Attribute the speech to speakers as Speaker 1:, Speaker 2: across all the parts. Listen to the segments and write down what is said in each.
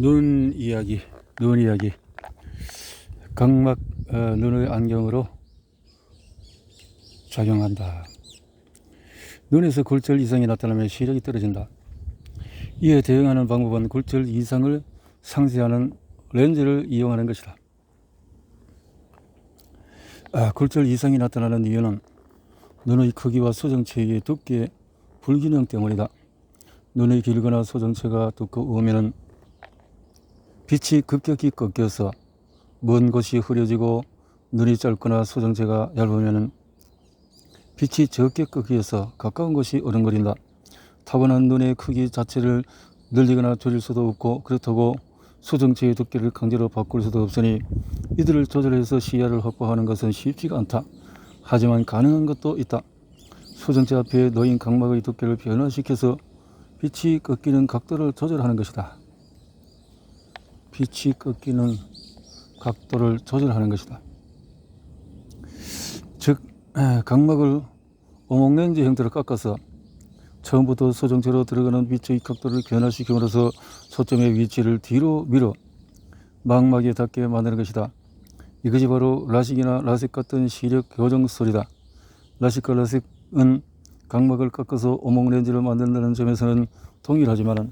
Speaker 1: 눈 이야기, 눈 이야기. 각막 어, 눈의 안경으로 작용한다. 눈에서 굴절 이상이 나타나면 시력이 떨어진다. 이에 대응하는 방법은 굴절 이상을 상쇄하는 렌즈를 이용하는 것이다. 아, 굴절 이상이 나타나는 이유는 눈의 크기와 소정체의 두께 불균형 때문이다. 눈이 길거나 소정체가 두꺼우면 빛이 급격히 꺾여서 먼 곳이 흐려지고 눈이 짧거나 소정체가 얇으면 빛이 적게 꺾여서 가까운 곳이 어른거린다. 타고난 눈의 크기 자체를 늘리거나 줄일 수도 없고 그렇다고 소정체의 두께를 강제로 바꿀 수도 없으니 이들을 조절해서 시야를 확보하는 것은 쉽지가 않다. 하지만 가능한 것도 있다. 소정체 앞에 놓인 각막의 두께를 변화시켜서 빛이 꺾이는 각도를 조절하는 것이다. 빛이 꺾이는 각도를 조절하는 것이다. 즉, 에, 각막을 오목렌즈 형태로 깎아서 처음부터 소정체로 들어가는 빛의 각도를 변화시킴으로써 초점의 위치를 뒤로 밀어 망막에 닿게 만드는 것이다. 이것이 바로 라식이나 라섹 같은 시력 교정 소리다. 라식과 라섹은 각막을 깎아서 오목렌즈를 만든다는 점에서는 동일하지만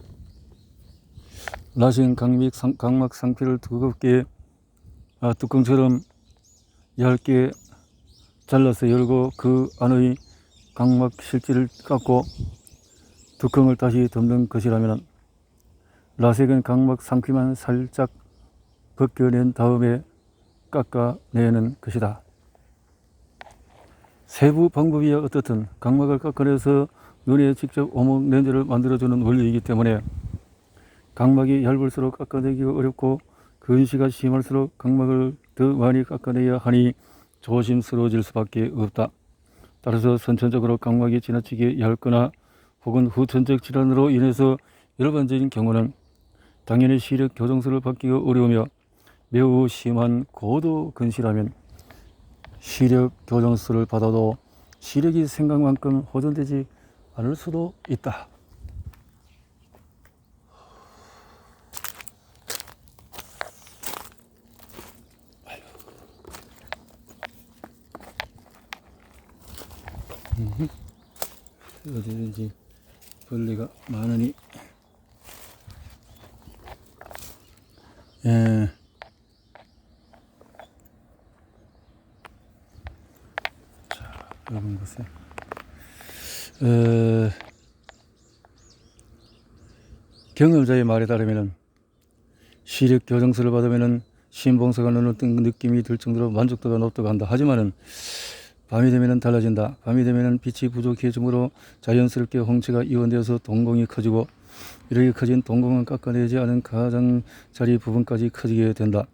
Speaker 1: 라식은 각막, 상, 각막 상피를 두껍게 아, 뚜껑처럼 얇게 잘라서 열고 그 안의 각막 실지를 깎고 뚜껑을 다시 덮는 것이라면 라섹은 각막 상피만 살짝 벗겨낸 다음에 깎아내는 것이다. 세부 방법이 어떻든 각막을 깎아내서 눈에 직접 오목 렌즈를 만들어주는 원리이기 때문에 각막이 얇을수록 깎아내기가 어렵고 근시가 심할수록 각막을 더 많이 깎아내야 하니 조심스러워질 수밖에 없다. 따라서 선천적으로 각막이 지나치게 얇거나 혹은 후천적 질환으로 인해서 일반적인 경우는 당연히 시력 교정술을 받기가 어려우며 매우 심한 고도 근시라면 시력 교정술을 받아도 시력이 생각만큼 호전되지 않을 수도 있다. 어디든지 벌레가 많으니 예. 자, 여러분 보세요. 어, 경험자의 말에 따르면은 시력 교정술을 받으면은 신봉사가 눈을 뜬 느낌이 들 정도로 만족도가 높다고 한다. 하지만은 밤이 되면은 달라진다. 밤이 되면은 빛이 부족해지므로 자연스럽게 홍채가 이완되어서 동공이 커지고 이렇게 커진 동공은 깎아내지 않은 가장자리 부분까지 커지게 된다.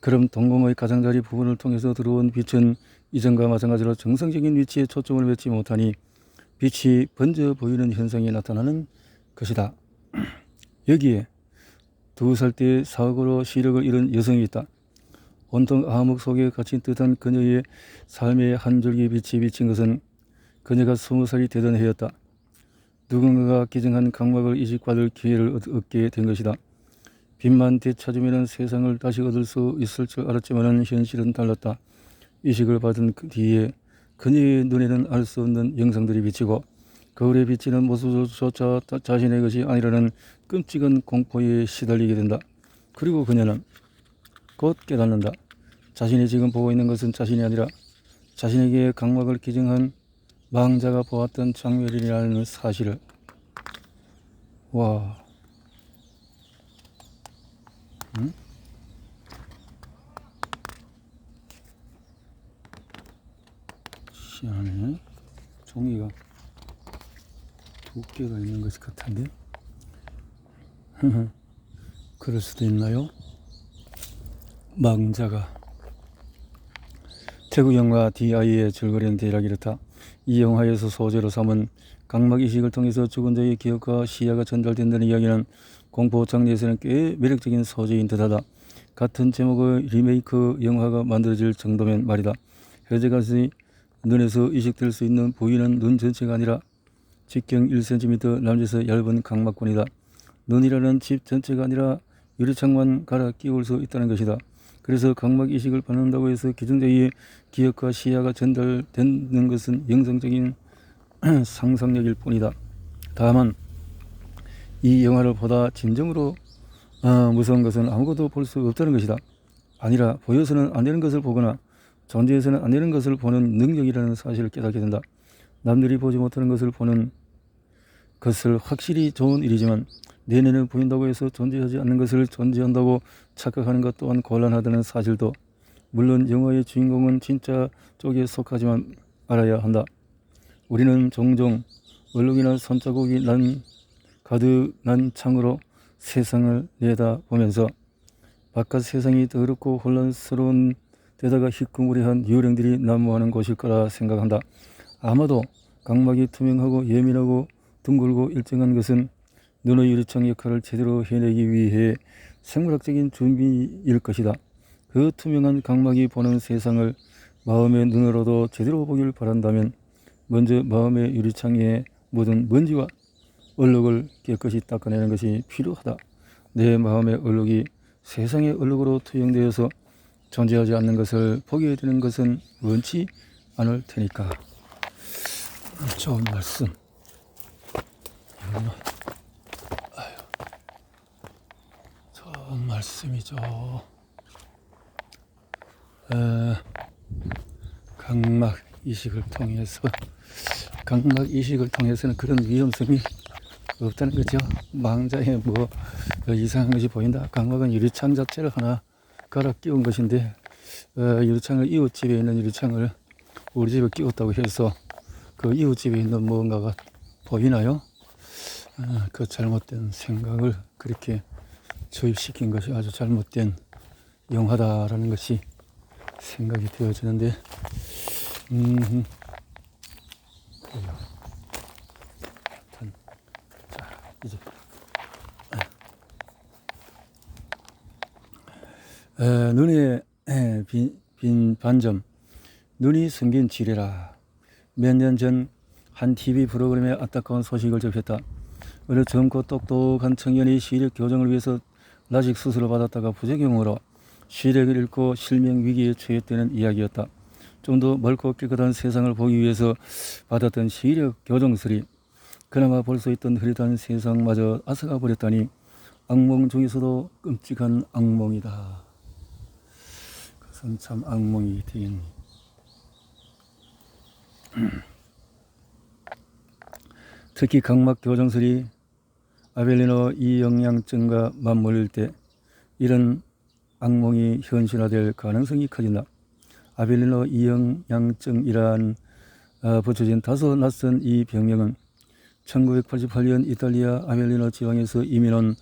Speaker 1: 그럼 동공의 가장자리 부분을 통해서 들어온 빛은 이전과 마찬가지로 정상적인 위치에 초점을 맺지 못하니 빛이 번져 보이는 현상이 나타나는 것이다. 여기에 두 살 때 사고로 시력을 잃은 여성이 있다. 온통 암흑 속에 갇힌 듯한 그녀의 삶의 한 줄기 빛이 비친 것은 그녀가 스무 살이 되던 해였다. 누군가가 기증한 각막을 이식받을 기회를 얻- 얻게 된 것이다. 빛만 되찾으면 세상을 다시 얻을 수 있을 줄 알았지만 현실은 달랐다. 이식을 받은 그 뒤에 그녀의 눈에는 알 수 없는 영상들이 비치고 거울에 비치는 모습조차 자- 자신의 것이 아니라는 끔찍한 공포에 시달리게 된다. 그리고 그녀는 곧 깨닫는다. 자신이 지금 보고 있는 것은 자신이 아니라 자신에게 각막을 기증한 망자가 보았던 장면이라는 사실을. 와. 응? 희한해. 종이가 두 개가 있는 것 같은데? 그럴 수도 있나요? 망자가 태국 영화 D.I.의 줄거리는 대략 이렇다. 이 영화에서 소재로 삼은 각막 이식을 통해서 죽은 자의 기억과 시야가 전달된다는 이야기는 공포 장르에서는 꽤 매력적인 소재인 듯하다. 같은 제목의 리메이크 영화가 만들어질 정도면 말이다. 현재까지 눈에서 이식될 수 있는 부위는 눈 전체가 아니라 직경 1cm 남짓의 얇은 각막권이다. 눈이라는 집 전체가 아니라 유리창만 갈아 끼울 수 있다는 것이다. 그래서 각막 이식을 받는다고 해서 기존자의 기억과 시야가 전달되는 것은 영상적인 상상력일 뿐이다. 다만 이 영화를 보다 진정으로 어, 무서운 것은 아무것도 볼 수 없다는 것이다. 아니라 보여서는 안 되는 것을 보거나 존재해서는 안 되는 것을 보는 능력이라는 사실을 깨닫게 된다. 남들이 보지 못하는 것을 보는 것을 확실히 좋은 일이지만 내내는 보인다고 해서 존재하지 않는 것을 존재한다고 착각하는 것 또한 곤란하다는 사실도 물론 영화의 주인공은 진짜 쪽에 속하지만 알아야 한다. 우리는 종종 얼룩이나 손자국이 난 가득 난 창으로 세상을 내다보면서 바깥 세상이 더럽고 혼란스러운 데다가 희끄무리한 유령들이 난무하는 곳일 거라 생각한다. 아마도 각막이 투명하고 예민하고 둥글고 일정한 것은 눈의 유리창 역할을 제대로 해내기 위해 생물학적인 준비일 것이다. 그 투명한 각막이 보는 세상을 마음의 눈으로도 제대로 보길 바란다면 먼저 마음의 유리창에 묻은 먼지와 얼룩을 깨끗이 닦아내는 것이 필요하다. 내 마음의 얼룩이 세상의 얼룩으로 투영되어서 존재하지 않는 것을 보게 되는 것은 원치 않을 테니까. 좋은 말씀. 이거는, 아유, 좋은 말씀이죠. 에, 각막 이식을 통해서 각막 이식을 통해서는 그런 위험성이 없다는 거죠. 망자에 뭐 이상한 것이 보인다. 각막은 유리창 자체를 하나 갈아 끼운 것인데 어, 유리창을 이웃집에 있는 유리창을 우리 집에 끼웠다고 해서 그 이웃집에 있는 무언가가 보이나요? 어, 그 잘못된 생각을 그렇게 주입시킨 것이 아주 잘못된 영화다라는 것이 생각이 되어지는데 음, 그래요. 자 이제 에, 눈에 에, 빈, 빈 반점 눈이 생긴 지뢰라 몇 년 전 한 TV 프로그램에 안타까운 소식을 접했다. 어느 젊고 똑똑한 청년이 시력 교정을 위해서 라식 수술을 받았다가 부작용으로 시력을 잃고 실명 위기에 처했다는 이야기였다. 좀 더 멀고 깨끗한 세상을 보기 위해서 받았던 시력 교정술이 그나마 볼 수 있던 흐릿한 세상마저 앗아가 버렸다니 악몽 중에서도 끔찍한 악몽이다. 그것은 참 악몽이 되긴. 특히 각막 교정술이 아벨리노 이영양증과 맞물릴 때 이런 악몽이 현실화될 가능성이 커진다. 아벨리노 이영양증이란 어, 붙여진 다소 낯선 이 병명은 1988년 이탈리아 아벨리노 지방에서 이민 온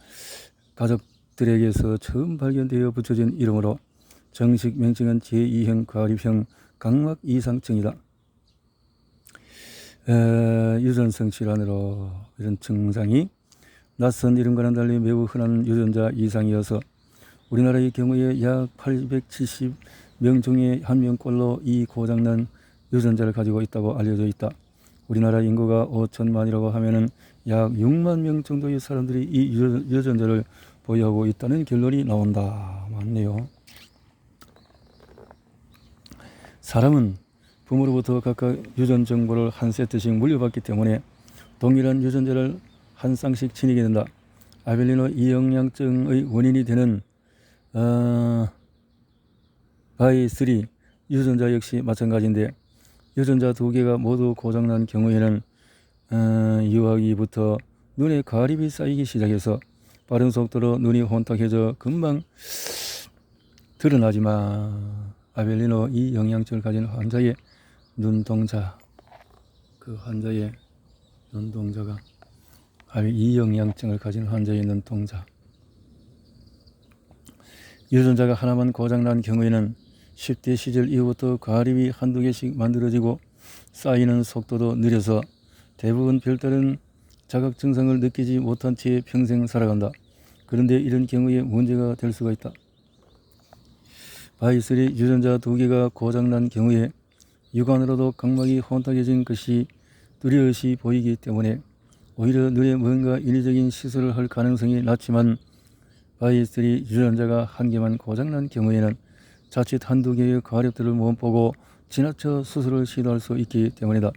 Speaker 1: 가족들에게서 처음 발견되어 붙여진 이름으로 정식 명칭은 제2형 과립형 각막 이상증이다. 에, 유전성 질환으로 이런 증상이 낯선 이름과는 달리 매우 흔한 유전자 이상이어서 우리나라의 경우에 약 870명 중에 한 명꼴로 이 고장난 유전자를 가지고 있다고 알려져 있다. 우리나라 인구가 5천만이라고 하면은 약 6만 명 정도의 사람들이 이 유전자를 보유하고 있다는 결론이 나온다. 맞네요. 사람은 부모로부터 각각 유전 정보를 한 세트씩 물려받기 때문에 동일한 유전자를 한 쌍씩 지니게 된다. 아벨리노 이영양증의 원인이 되는 어, 바이3 유전자 역시 마찬가지인데 유전자 두 개가 모두 고장난 경우에는 어, 유아기부터 눈에 가립이 쌓이기 시작해서 빠른 속도로 눈이 혼탁해져 금방 드러나지만 아벨리노 이 영양증을 가진 환자의 눈동자 그 환자의 눈동자가 이 영양증을 가진 환자의 눈동자 유전자가 하나만 고장난 경우에는 10대 시절 이후부터 과립이 한두 개씩 만들어지고 쌓이는 속도도 느려서 대부분 별다른 자각 증상을 느끼지 못한 채 평생 살아간다. 그런데 이런 경우에 문제가 될 수가 있다. 바이슬이 유전자 두 개가 고장난 경우에 육안으로도 각막이 혼탁해진 것이 뚜렷이 보이기 때문에 오히려 눈에 뭔가 인위적인 시술을 할 가능성이 낮지만 바이스리 유전자가 한 개만 고장난 경우에는 자칫 한두 개의 과립들을 못 보고 지나쳐 수술을 시도할 수 있기 때문이다.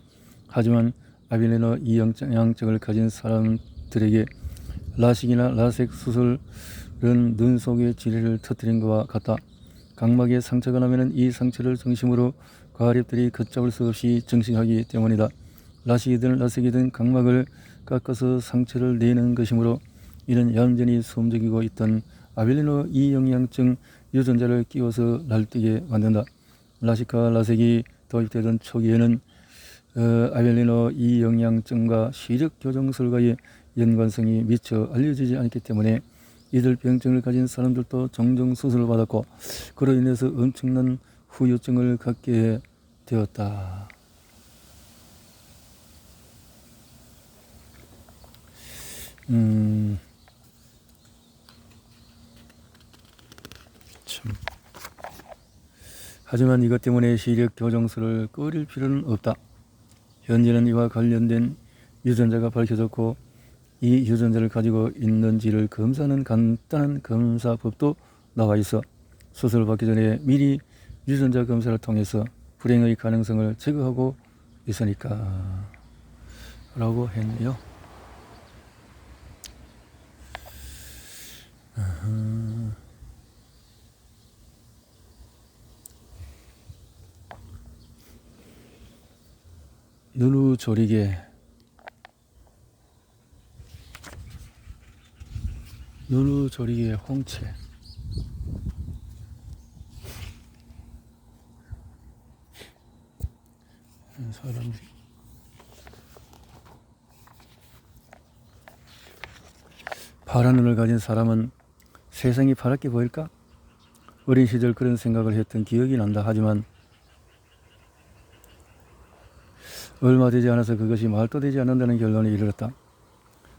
Speaker 1: 하지만 아빌레너 이영양증을 가진 사람들에게 라식이나 라섹 수술은 눈 속의 지뢰를 터뜨린 것과 같다. 각막에 상처가 나면 이 상처를 중심으로 과립들이 걷잡을 수 없이 증식하기 때문이다. 라식이든 라섹이든 각막을 깎아서 상처를 내는 것이므로 이는 얌전히 숨죽이고 있던 아빌리노 이영양증 유전자를 끼워서 날뛰게 만든다. 라식과 라섹이 도입되던 초기에는 어, 아벨리노 이영양증과 시력 교정술과의 연관성이 미처 알려지지 않기 때문에 이들 병증을 가진 사람들도 종종 수술을 받았고 그로 인해서 엄청난 후유증을 갖게 되었다. 음, 참. 하지만 이것 때문에 시력 교정술을 꺼릴 필요는 없다. 현재는 이와 관련된 유전자가 밝혀졌고 이 유전자를 가지고 있는지를 검사하는 간단한 검사법도 나와 있어 수술을 받기 전에 미리 유전자 검사를 통해서 불행의 가능성을 제거하고 있으니까 라고 했네요. 누누 조리개. 누누 조리개 홍채. 사람. 파란 눈을 가진 사람은 세상이 파랗게 보일까? 어린 시절 그런 생각을 했던 기억이 난다. 하지만 얼마 되지 않아서 그것이 말도 되지 않는다는 결론에 이르렀다.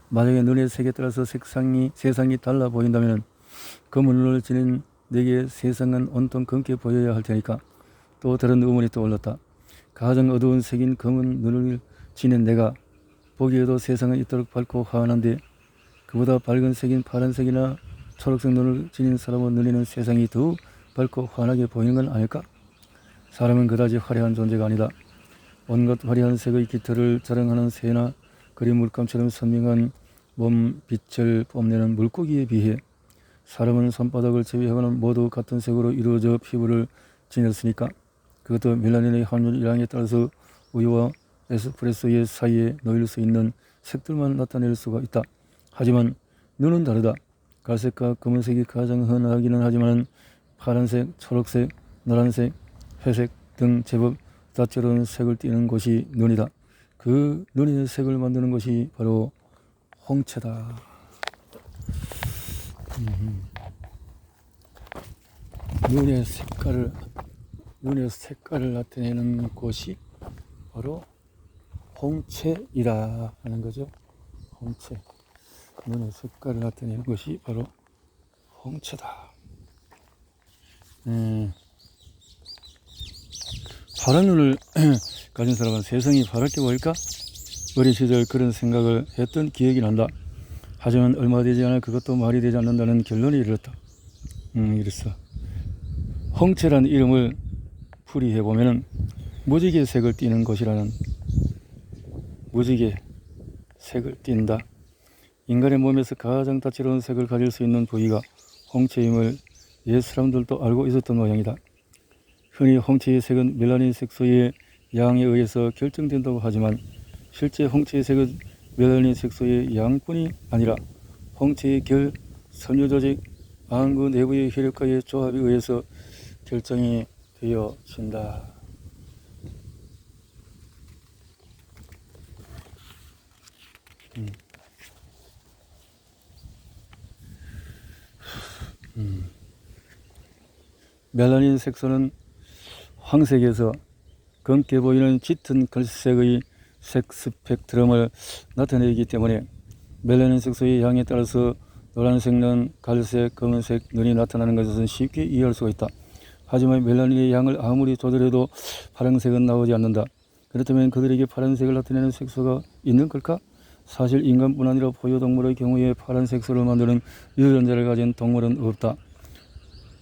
Speaker 1: 만약에 눈의 색에 따라서 색상이 세상이 달라 보인다면 검은 눈을 지닌 내게 세상은 온통 검게 보여야 할 테니까 또 다른 의문이 떠올랐다. 가장 어두운 색인 검은 눈을 지닌 내가 보기에도 세상은 이토록 밝고 환한데 그보다 밝은 색인 파란색이나 초록색 눈을 지닌 사람의 눈에는 세상이 더욱 밝고 환하게 보이는 건 아닐까? 사람은 그다지 화려한 존재가 아니다. 온갖 화려한 색의 깃털을 자랑하는 새나 그린 물감처럼 선명한 몸 빛을 뽐내는 물고기에 비해 사람은 손바닥을 제외하고는 모두 같은 색으로 이루어져 피부를 지녔으니까 그것도 멜라닌의 함유량에 따라서 우유와 에스프레소의 사이에 놓일 수 있는 색들만 나타낼 수가 있다. 하지만 눈은 다르다. 갈색과 검은색이 가장 흔하기는 하지만 파란색, 초록색, 노란색, 회색 등 제법 다채로운 색을 띠는 것이 눈이다. 그 눈의 색을 만드는 것이 바로 홍채다. 음. 눈의 색깔을 눈의 색깔을 나타내는 것이 바로 홍채이라 하는 거죠. 홍채. 눈의 색깔을 나타내는 것이 바로 홍채다. 음. 파란 눈을 가진 사람은 세상이 파랗게 보일까? 어린 시절 그런 생각을 했던 기억이 난다. 하지만 얼마 되지 않아 그것도 말이 되지 않는다는 결론에 이르렀다. 음, 이랬어. 홍채라는 이름을 풀이해 보면은 무지개 색을 띠는 것이라는 무지개 색을 띈다. 인간의 몸에서 가장 다채로운 색을 가질 수 있는 부위가 홍채임을 옛 사람들도 알고 있었던 모양이다. 흔히 홍채의 색은 멜라닌 색소의 양에 의해서 결정된다고 하지만 실제 홍채의 색은 멜라닌 색소의 양뿐이 아니라 홍채의 결, 섬유조직, 안구 내부의 혈액과의 조합에 의해서 결정이 되어진다. 음. 음. 멜라닌 색소는 황색에서 검게 보이는 짙은 갈색의 색 스펙트럼을 나타내기 때문에 멜라닌 색소의 양에 따라서 노란색 눈, 갈색, 검은색 눈이 나타나는 것은 쉽게 이해할 수가 있다. 하지만 멜라닌의 양을 아무리 조절해도 파란색은 나오지 않는다. 그렇다면 그들에게 파란색을 나타내는 색소가 있는 걸까? 사실 인간뿐 아니라 포유동물의 경우에 파란 색소를 만드는 유전자를 가진 동물은 없다.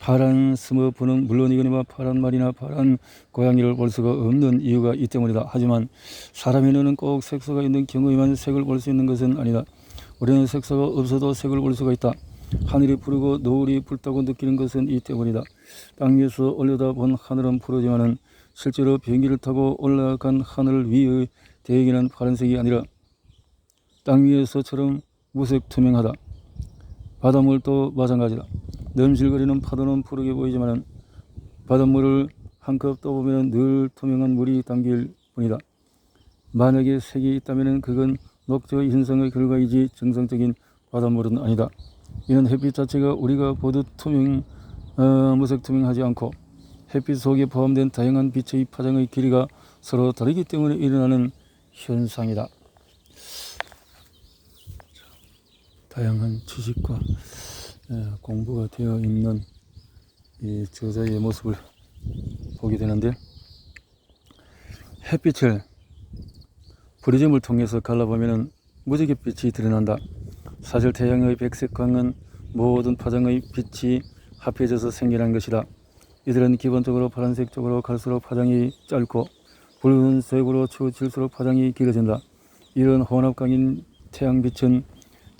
Speaker 1: 파란 스머프는 물론이거니와 파란 말이나 파란 고양이를 볼 수가 없는 이유가 이 때문이다. 하지만 사람의 눈은 꼭 색소가 있는 경우에만 색을 볼 수 있는 것은 아니다. 우리는 색소가 없어도 색을 볼 수가 있다. 하늘이 푸르고 노을이 붉다고 느끼는 것은 이 때문이다. 땅 위에서 올려다본 하늘은 푸르지만은 실제로 비행기를 타고 올라간 하늘 위의 대기는 파란색이 아니라 땅 위에서처럼 무색 투명하다. 바닷물도 마찬가지다. 넘실거리는 파도는 푸르게 보이지만 바닷물을 한컵 떠보면 늘 투명한 물이 담길 뿐이다. 만약에 색이 있다면 그건 녹조 현상의 결과이지 정상적인 바닷물은 아니다. 이는 햇빛 자체가 우리가 보듯 투명, 어, 무색 투명하지 않고 햇빛 속에 포함된 다양한 빛의 파장의 길이가 서로 다르기 때문에 일어나는 현상이다. 다양한 지식과 예, 공부가 되어 있는 이 저자의 모습을 보게 되는데 햇빛을 프리즘을 통해서 갈라보면 무지개 빛이 드러난다. 사실 태양의 백색광은 모든 파장의 빛이 합해져서 생겨난 것이다. 이들은 기본적으로 파란색 쪽으로 갈수록 파장이 짧고 붉은색으로 치우칠수록 파장이 길어진다. 이런 혼합광인 태양빛은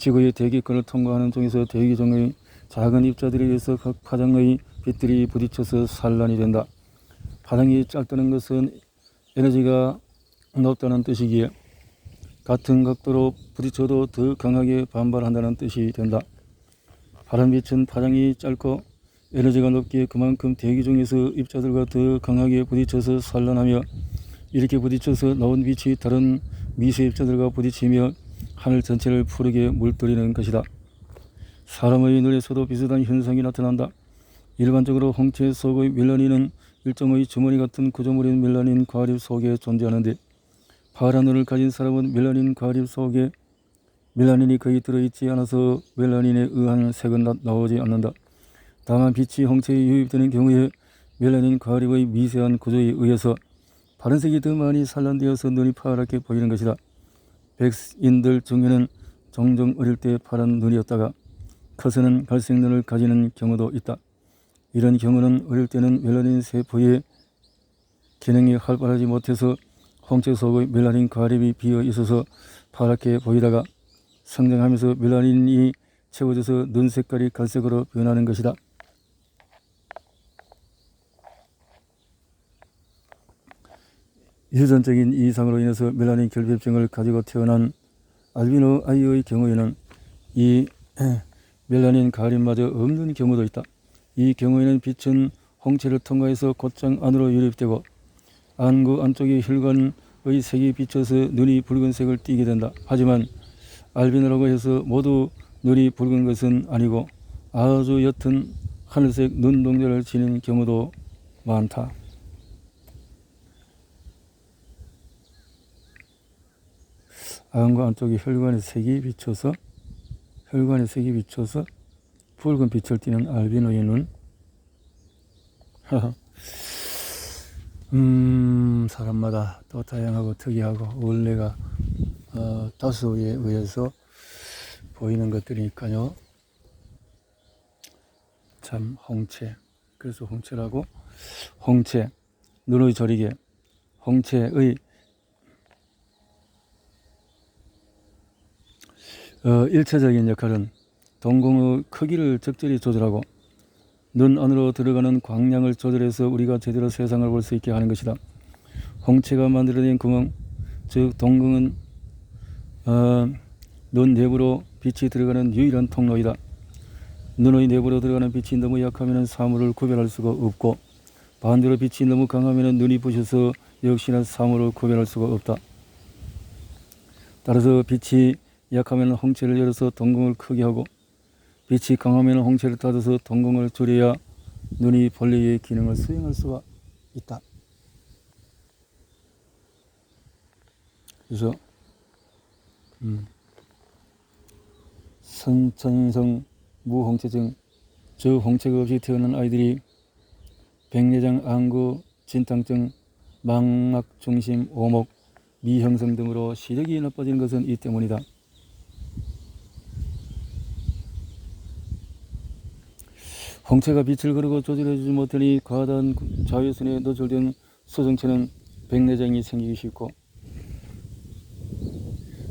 Speaker 1: 지구의 대기권을 통과하는 중에서 대기 중의 작은 입자들에 의해서 각 파장의 빛들이 부딪혀서 산란이 된다. 파장이 짧다는 것은 에너지가 높다는 뜻이기에 같은 각도로 부딪혀도 더 강하게 반발한다는 뜻이 된다. 파란빛은 파장이 짧고 에너지가 높기에 그만큼 대기 중에서 입자들과 더 강하게 부딪혀서 산란하며 이렇게 부딪혀서 나온 빛이 다른 미세 입자들과 부딪히며 하늘 전체를 푸르게 물들이는 것이다. 사람의 눈에서도 비슷한 현상이 나타난다. 일반적으로 홍채 속의 멜라닌은 일종의 주머니 같은 구조물인 멜라닌 과립 속에 존재하는데 파란 눈을 가진 사람은 멜라닌 과립 속에 멜라닌이 거의 들어있지 않아서 멜라닌에 의한 색은 나, 나오지 않는다. 다만 빛이 홍채에 유입되는 경우에 멜라닌 과립의 미세한 구조에 의해서 파란색이 더 많이 산란되어서 눈이 파랗게 보이는 것이다. 백인들 중에는 종종 어릴 때 파란 눈이었다가 커서는 갈색 눈을 가지는 경우도 있다. 이런 경우는 어릴 때는 멜라닌 세포의 기능이 활발하지 못해서 홍채 속의 멜라닌 과립이 비어 있어서 파랗게 보이다가 성장하면서 멜라닌이 채워져서 눈 색깔이 갈색으로 변하는 것이다. 유전적인 이상으로 인해서 멜라닌 결핍증을 가지고 태어난 알비노 아이의 경우에는 이 멜라닌 가림마저 없는 경우도 있다. 이 경우에는 빛은 홍채를 통과해서 곧장 안으로 유입되고 안구 안쪽의 혈관의 색이 비쳐서 눈이 붉은색을 띠게 된다. 하지만 알비노라고 해서 모두 눈이 붉은 것은 아니고 아주 옅은 하늘색 눈동자를 지닌 경우도 많다. 안구 안쪽에 혈관의 색이 비쳐서 혈관의 색이 비쳐서 붉은 빛을 띠는 알비노의 눈. 음, 사람마다 또 다양하고 특이하고 원래가 어, 다수에 의해서 보이는 것들이니까요. 참 홍채. 그래서 홍채라고 홍채 눈의 저리개 홍채의 어, 일차적인 역할은 동공의 크기를 적절히 조절하고 눈 안으로 들어가는 광량을 조절해서 우리가 제대로 세상을 볼 수 있게 하는 것이다. 홍채가 만들어낸 구멍, 즉 동공은 어, 눈 내부로 빛이 들어가는 유일한 통로이다. 눈의 내부로 들어가는 빛이 너무 약하면 사물을 구별할 수가 없고 반대로 빛이 너무 강하면 눈이 부셔서 역시나 사물을 구별할 수가 없다. 따라서 빛이 약하면 홍채를 열어서 동공을 크게 하고 빛이 강하면 홍채를 닫아서 동공을 줄여야 눈이 본래의 기능을 수행할 수가 있다. 그래서 음, 선천성 무홍채증 저 홍채가 없이 태어난 아이들이 백내장 안구 진탕증 망막 중심 오목 미형성 등으로 시력이 나빠지는 것은 이 때문이다. 홍채가 빛을 그르고 조절해주지 못하니 과다한 자외선에 노출된 소정체는 백내장이 생기기 쉽고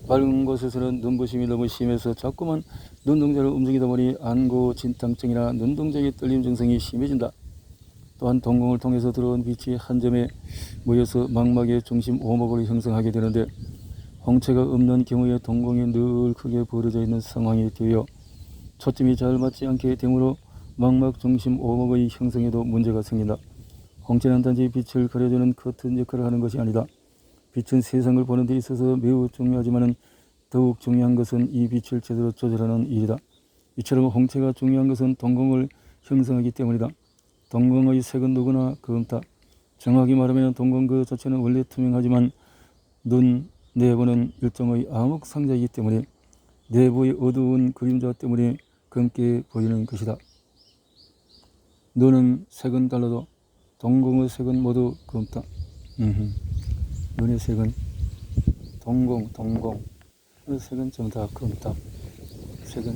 Speaker 1: 밝은 곳에서는 눈부심이 너무 심해서 자꾸만 눈동자를 움직이다 보니 안구 진탕증이나 눈동자의 떨림 증상이 심해진다. 또한 동공을 통해서 들어온 빛이 한 점에 모여서 망막의 중심 오목을 형성하게 되는데 홍채가 없는 경우에 동공이 늘 크게 벌어져 있는 상황이 되어 초점이 잘 맞지 않게 되므로 망막 중심 오목의 형성에도 문제가 생긴다. 홍채는 단지 빛을 가려주는 커튼 역할을 하는 것이 아니다. 빛은 세상을 보는 데 있어서 매우 중요하지만 더욱 중요한 것은 이 빛을 제대로 조절하는 일이다. 이처럼 홍채가 중요한 것은 동공을 형성하기 때문이다. 동공의 색은 누구나 검다. 정확히 말하면 동공 그 자체는 원래 투명하지만 눈 내부는 일종의 암흑 상자이기 때문에 내부의 어두운 그림자 때문에 검게 보이는 것이다. 눈은 색은 달라도 동공의 색은 모두 검다. 음흠. 눈의 색은 동공, 동공. 그 색은 전부 다 검다. 색은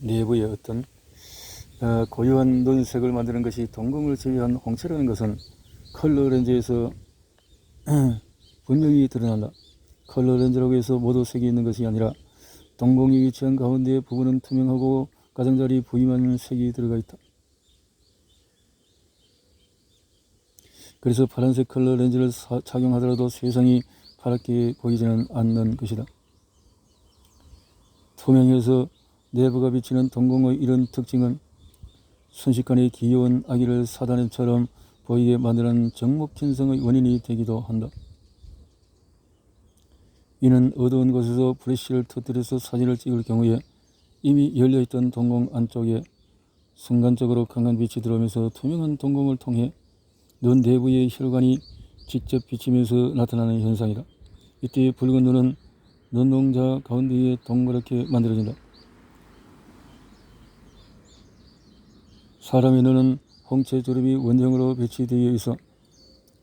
Speaker 1: 내부의 어떤 어, 고유한 눈색을 만드는 것이 동공을 제외한 홍채라는 것은 컬러 렌즈에서 분명히 드러난다. 컬러 렌즈라고 해서 모두 색이 있는 것이 아니라 동공이 위치한 가운데 부분은 투명하고 가장자리 부위만 색이 들어가 있다. 그래서 파란색 컬러 렌즈를 사- 착용하더라도 세상이 파랗게 보이지는 않는 것이다. 투명해서 내부가 비치는 동공의 이런 특징은 순식간에 귀여운 아기를 사다림처럼 보이게 만드는 정목현성의 원인이 되기도 한다. 이는 어두운 곳에서 플래시를 터뜨려서 사진을 찍을 경우에 이미 열려있던 동공 안쪽에 순간적으로 강한 빛이 들어오면서 투명한 동공을 통해 눈 내부의 혈관이 직접 비치면서 나타나는 현상이다. 이때 붉은 눈은 눈동자 가운데에 동그랗게 만들어진다. 사람의 눈은 홍채 주름이 원형으로 배치되어 있어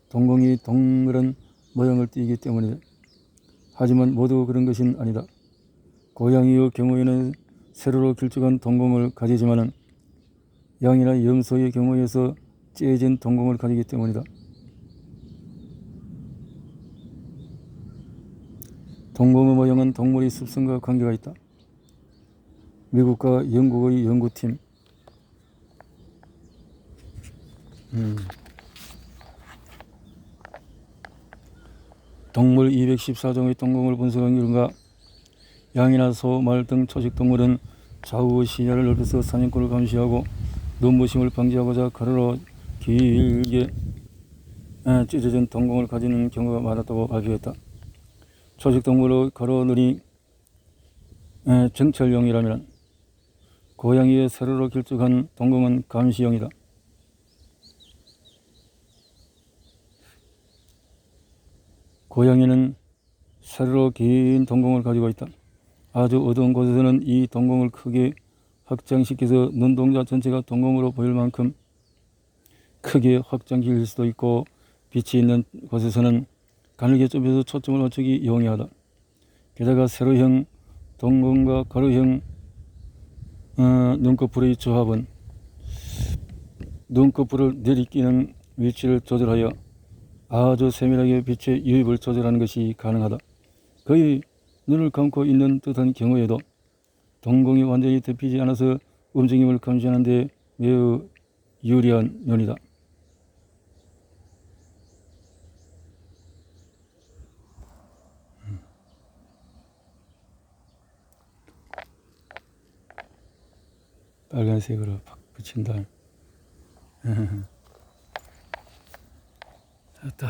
Speaker 1: 동공이 동그란 모양을 띠기 때문이다. 하지만 모두 그런 것은 아니다. 고양이의 경우에는 세로로 길쭉한 동공을 가지지만은 양이나 염소의 경우에서 째진 동공을 가지기 때문이다. 동공의 모양은 동물의 습성과 관계가 있다. 미국과 영국의 연구팀 음. 동물 214종의 동공을 분석한 결과 양이나 소, 말 등 초식 동물은 좌우 시야를 넓혀서 사냥꾼을 감시하고 눈부심을 방지하고자 가로로 길게 에, 찢어진 동공을 가지는 경우가 많았다고 발표했다. 초식 동물의 가로 눈이 에, 정찰용이라면 고양이의 세로로 길쭉한 동공은 감시용이다. 고양이는 세로로 긴 동공을 가지고 있다. 아주 어두운 곳에서는 이 동공을 크게 확장시켜서 눈동자 전체가 동공으로 보일 만큼 크게 확장시킬 수도 있고 빛이 있는 곳에서는 가늘게 좁혀서 초점을 맞추기 용이하다. 게다가 세로형 동공과 가로형 어, 눈꺼풀의 조합은 눈꺼풀을 내리끼는 위치를 조절하여 아주 세밀하게 빛의 유입을 조절하는 것이 가능하다. 거의 눈을 감고 있는 듯한 경우에도 동공이 완전히 덮이지 않아서 움직임을 감지하는 데 매우 유리한 눈이다. 빨간색으로 팍 붙인 다음 됐다.